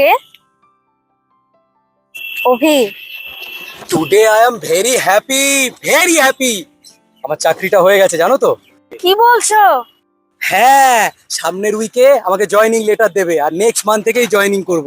Okay Abhi. Today I am very happy very happy আমার চাকরিটা হয়ে গেছে জানো তো? কি বলছো? হ্যাঁ সামনের উইকে আমাকে জয়েনিং লেটার দেবে আর নেক্সট মান্থ থেকেই জয়েনিং করব।